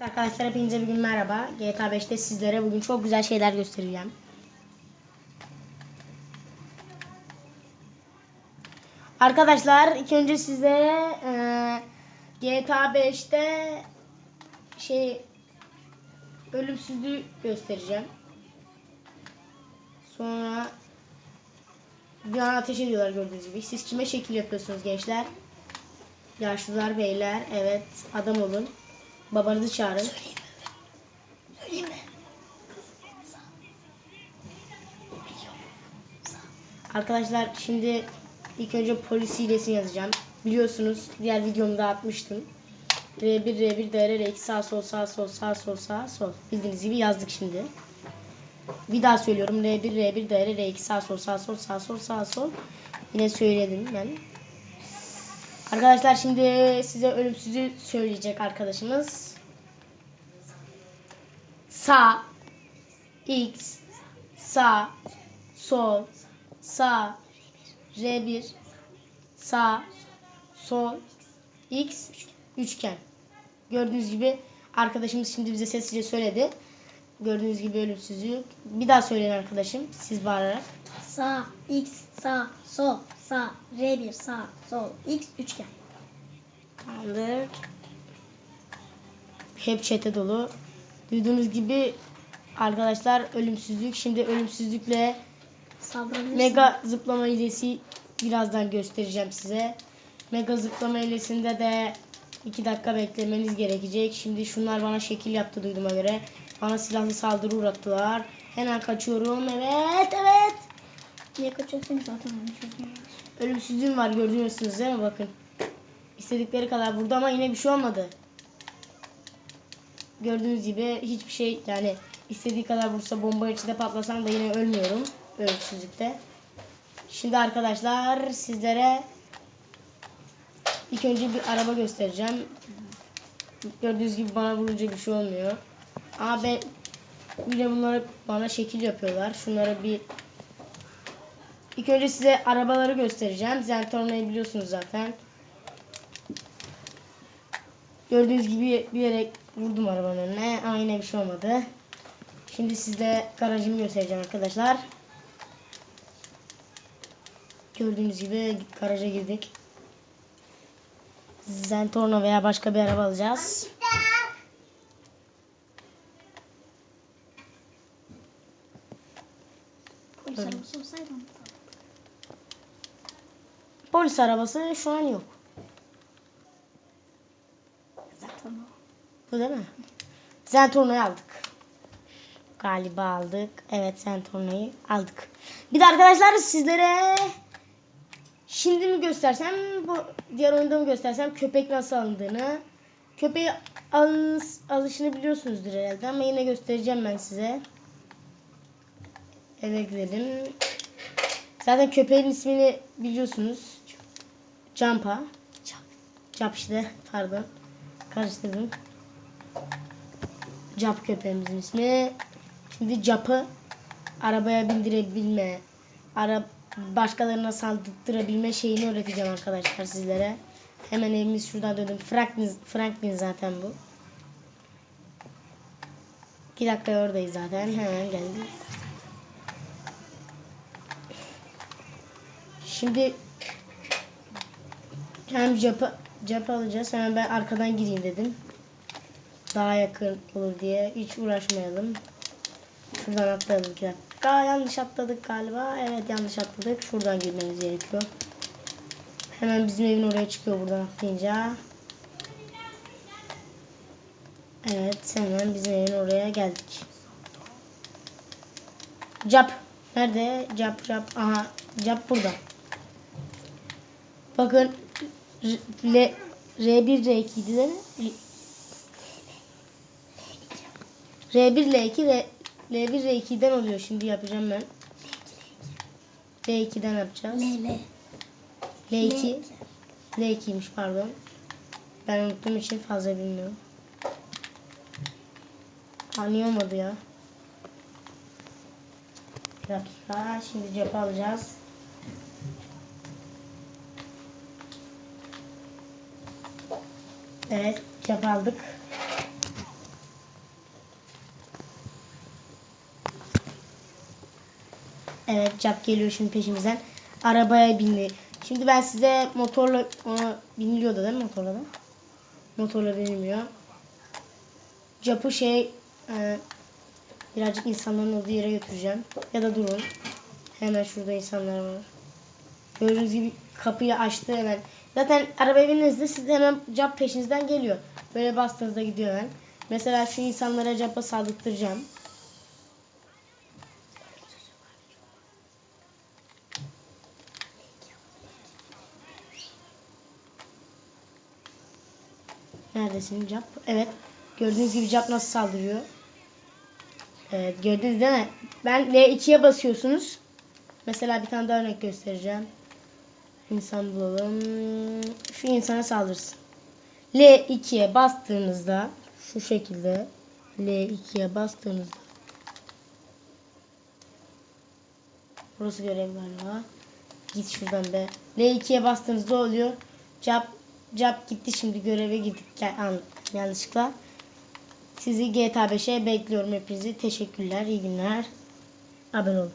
Arkadaşlar hepinize bugün merhaba. GTA 5'te sizlere bugün çok güzel şeyler göstereceğim. Arkadaşlar ilk önce sizlere eee, GTA 5'te şey ölümsüzlüğü göstereceğim. Sonra bir an ateş ediyorlar gördüğünüz gibi. Siz kime şekil yapıyorsunuz gençler? Yaşlılar, beyler, evet adam olun. Babanızı çağırın. Söyleyeyim mi? Arkadaşlar şimdi ilk önce polis hilesini yazacağım. Biliyorsunuz diğer videomda atmıştım. R1 R1 DR R2 sağ sol sağ sol sağ sol sağ sol. Bildiğiniz gibi yazdık şimdi. Bir daha söylüyorum. R1 R1 DR R2 sağ sol sağ sol sağ sol sağ sol. Yine söyledim ben. Arkadaşlar şimdi size ölümsüzü söyleyecek arkadaşımız. Sağ X sağ sol sağ R1 sağ sol X üçgen. Gördüğünüz gibi arkadaşımız şimdi bize sessizce söyledi. Gördüğünüz gibi ölümsüzlük. Bir daha söyleyin arkadaşım siz bağırarak. Sağ, X, sağ, sol, sağ, R1, sağ, sol, X, üçgen. Tamamdır. Hep çete dolu. Duyduğunuz gibi arkadaşlar ölümsüzlük. Şimdi ölümsüzlükle. Mega zıplama hilesi birazdan göstereceğim size. Mega zıplama hilesinde de 2 dakika beklemeniz gerekecek. Şimdi şunlar bana şekil yaptı duyduğuma göre. Bana silahlı saldırı uğrattılar. Hemen kaçıyorum. Evet evet. Niye kaçıyorsun ki zaten. Ölümsüzlüğüm var görüyorsunuz değil mi bakın. İstedikleri kadar burada ama yine bir şey olmadı. Gördüğünüz gibi hiçbir şey yani istediği kadar vursa bomba içinde patlasam da yine ölmüyorum ölümsüzlükte. Şimdi arkadaşlar sizlere ilk önce bir araba göstereceğim. Gördüğünüz gibi bana vurunca bir şey olmuyor. Ama ben bir de bunları bana şekil yapıyorlar. Şunları bir İlk önce size arabaları göstereceğim. Zentorno'yu biliyorsunuz zaten. Gördüğünüz gibi bir yere vurdum arabanın önüne ama bir şey olmadı. Şimdi size garajımı göstereceğim arkadaşlar. Gördüğünüz gibi garaja girdik. Zentorno veya başka bir araba alacağız. Polis Tabii. Polis arabası şu an yok. Zaten o. Bu değil mi? Zentorno'yu aldık. Galiba aldık. Evet Zentorno'yu aldık. Bir de arkadaşlar sizlere şimdi mi göstersem bu diğer oyunda mı göstersem köpek nasıl alındığını köpeği alınız, alışını biliyorsunuzdur herhalde ama yine göstereceğim ben size. Eve gidelim. Zaten köpeğin ismini biliyorsunuz. Campa. Cap işte pardon. Karıştırdım. Cap köpeğimizin ismi. Şimdi Cap'ı arabaya bindirebilme, ara başkalarına saldırtırabilme şeyini öğreteceğim arkadaşlar sizlere. Hemen evimiz şuradan döndüm. Franklin, Franklin zaten bu. 2 dakika oradayız zaten. Hemen geldim. Şimdi hem capı, capı alacağız. Hemen ben arkadan gireyim dedim. Daha yakın olur diye. Hiç uğraşmayalım. Şuradan atlayalım iki dakika. Yanlış atladık galiba. Evet yanlış atladık. Şuradan girmemiz gerekiyor. Hemen bizim evin oraya çıkıyor buradan atlayınca. Evet hemen bizim evin oraya geldik. Cap. Nerede? Cap cap. Aha cap burada. Bakın R1 R2 değil mi? R1 L2 R, L1 R2'den oluyor şimdi yapacağım ben. L2'den yapacağız. L, L. L2 L2'ymiş pardon. Ben unuttuğum için fazla bilmiyorum. Olmadı ya? Bir dakika. Şimdi cephe alacağız. Evet, çöp aldık. Evet, çap geliyor şimdi peşimizden. Arabaya bindi. Şimdi ben size motorla ona biniliyordu değil mi motorla da? Motorla binilmiyor. Capı şey e, birazcık insanların olduğu yere götüreceğim. Ya da durun. Hemen şurada insanlar var. Gördüğünüz gibi kapıyı açtı hemen. Zaten arabaya bindiğinizde siz hemen Cap peşinizden geliyor. Böyle bastığınızda gidiyor hemen. Mesela şu insanlara Cap'a saldırtacağım. Neredesin Cap? Evet. Gördüğünüz gibi Cap nasıl saldırıyor. Evet gördünüz değil mi? Ben L2'ye basıyorsunuz. Mesela bir tane daha örnek göstereceğim. İnsan bulalım. Şu insana saldırsın. L2'ye bastığınızda şu şekilde L2'ye bastığınızda Burası görev galiba. Git şuradan be. L2'ye bastığınızda oluyor. Cap Cap gitti şimdi göreve gittik yanlışlıkla. Sizi GTA 5'e bekliyorum hepinizi. Teşekkürler. iyi günler. Abone olun.